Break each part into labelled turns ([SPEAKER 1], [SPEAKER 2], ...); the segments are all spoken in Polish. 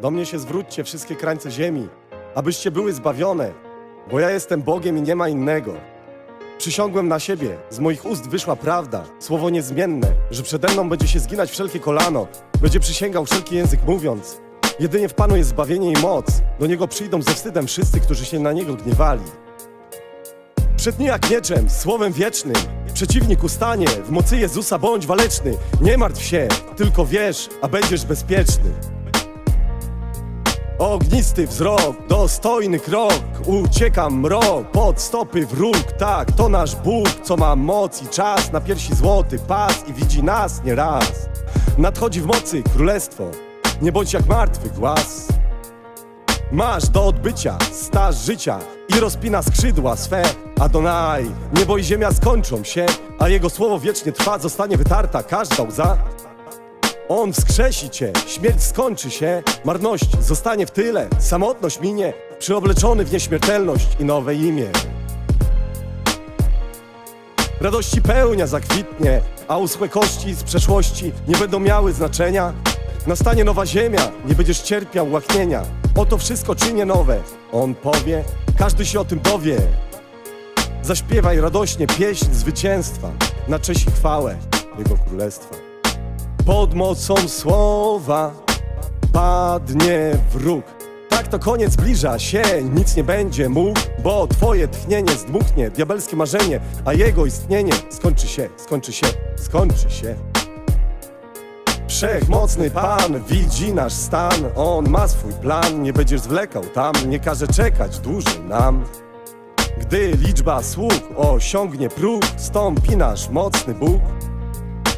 [SPEAKER 1] Do mnie się zwróćcie wszystkie krańce ziemi, abyście były zbawione, bo ja jestem Bogiem i nie ma innego. Przysiągłem na siebie, z moich ust wyszła prawda, słowo niezmienne, że przede mną będzie się zginać wszelkie kolano, będzie przysięgał wszelki język mówiąc. Jedynie w Panu jest zbawienie i moc, do Niego przyjdą ze wstydem wszyscy, którzy się na Niego gniewali. Przetnij jak mieczem, słowem wiecznym, przeciwnik ustanie, w mocy Jezusa bądź waleczny, nie martw się, tylko wierz, a będziesz bezpieczny. Ognisty wzrok, dostojny krok, ucieka mrok, pod stopy wróg, tak, to nasz Bóg, co ma moc i czas, na piersi złoty pas i widzi nas nieraz. Nadchodzi w mocy królestwo, nie bądź jak martwy głaz. Masz do odbycia staż życia i rozpina skrzydła swe. Adonai, niebo i ziemia skończą się, a jego słowo wiecznie trwa, zostanie wytarta każda łza. On wskrzesi cię, śmierć skończy się, marność zostanie w tyle, samotność minie, przyobleczony w nieśmiertelność i nowe imię. Radości pełnia zakwitnie, a uschłe kości z przeszłości nie będą miały znaczenia. Nastanie nowa ziemia, nie będziesz cierpiał łaknienia. Oto wszystko czynię nowe, on powie, każdy się o tym dowie. Zaśpiewaj radośnie pieśń zwycięstwa, na cześć i chwałę Jego Królestwa. Pod mocą słowa padnie wróg. Tak to koniec zbliża się, nic nie będzie mógł, bo twoje tchnienie zdmuchnie, diabelskie marzenie, a jego istnienie skończy się, skończy się, skończy się. Wszechmocny Pan widzi nasz stan, On ma swój plan, nie będziesz zwlekał tam, nie każe czekać dłużej nam. Gdy liczba sług osiągnie próg, stąpi nasz mocny Bóg.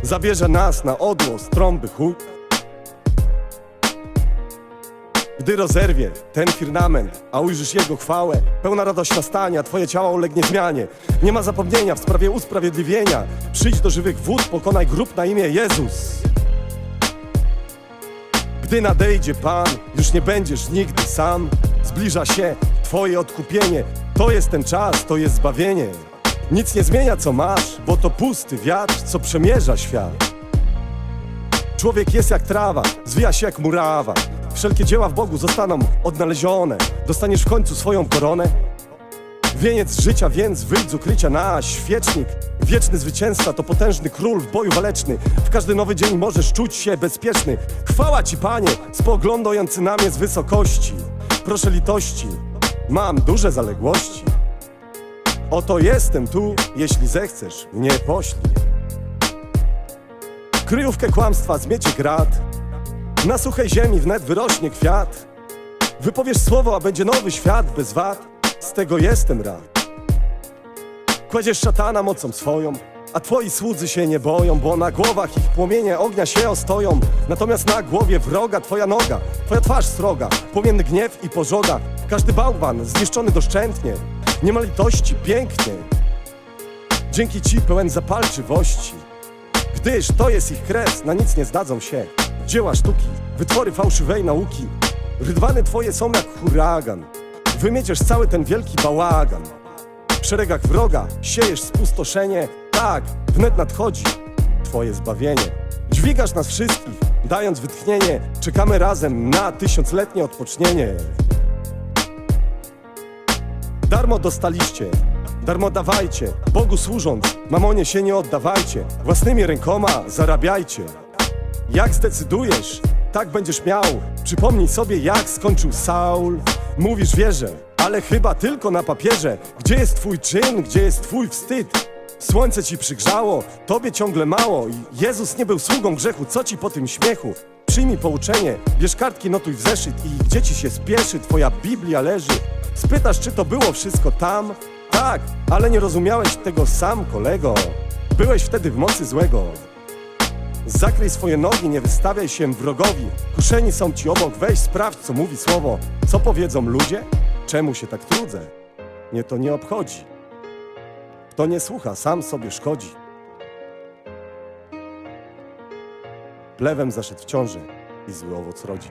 [SPEAKER 1] Zabierze nas na odgłos trąby huk Gdy rozerwie ten firmament, a ujrzysz jego chwałę Pełna radość nastania, twoje ciało ulegnie zmianie. Nie ma zapomnienia w sprawie usprawiedliwienia. Przyjdź do żywych wód, pokonaj grób na imię Jezus. Gdy nadejdzie Pan, już nie będziesz nigdy sam. Zbliża się twoje odkupienie. To jest ten czas, to jest zbawienie nic nie zmienia co masz, bo to pusty wiatr, co przemierza świat. Człowiek jest jak trawa, zwija się jak murawa. Wszelkie dzieła w Bogu zostaną odnalezione. Dostaniesz w końcu swoją koronę. Wieniec życia więc wyjdź z ukrycia na świecznik. Wieczny zwycięzca to potężny król w boju waleczny. W każdy nowy dzień możesz czuć się bezpieczny. Chwała Ci, Panie, spoglądający na mnie z wysokości. Proszę litości, mam duże zaległości. Oto jestem tu, jeśli zechcesz, mnie poślij. Kryjówkę kłamstwa zmiecie grat, na suchej ziemi wnet wyrośnie kwiat. Wypowiesz słowo, a będzie nowy świat bez wad, z tego jestem rad. Kładziesz szatana mocą swoją, a twoi słudzy się nie boją, bo na głowach ich płomienie ognia się ostoją. Natomiast na głowie wroga twoja noga, twoja twarz sroga, płomienny gniew i pożoga. Każdy bałwan zniszczony doszczętnie, nie ma litości, pięknie. Dzięki ci pełen zapalczywości, gdyż to jest ich kres, na nic nie zdadzą się. Dzieła sztuki, wytwory fałszywej nauki, rydwany twoje są jak huragan. Wymieciesz cały ten wielki bałagan. W szeregach wroga siejesz spustoszenie, tak, wnet nadchodzi twoje zbawienie. Dźwigasz nas wszystkich, dając wytchnienie, czekamy razem na tysiącletnie odpocznienie. Darmo dostaliście, darmo dawajcie, Bogu służąc, mamonie się nie oddawajcie, własnymi rękoma zarabiajcie. Jak zdecydujesz, tak będziesz miał. Przypomnij sobie, jak skończył Saul. Mówisz wierzę, ale chyba tylko na papierze. Gdzie jest twój czyn, gdzie jest twój wstyd? Słońce ci przygrzało, tobie ciągle mało. I Jezus nie był sługą grzechu, co ci po tym śmiechu? Przyjmij pouczenie, bierz kartki, notuj w zeszyt i gdzie ci się spieszy, twoja Biblia leży. Spytasz, czy to było wszystko tam? Tak, ale nie rozumiałeś tego sam, kolego. Byłeś wtedy w mocy złego. Zakryj swoje nogi, nie wystawiaj się wrogowi. Kuszeni są ci obok, weź sprawdź, co mówi słowo. Co powiedzą ludzie? Czemu się tak trudzę? Mnie to nie obchodzi. Kto nie słucha, sam sobie szkodzi. Plewem zaszedł w ciąży i zły owoc rodzi.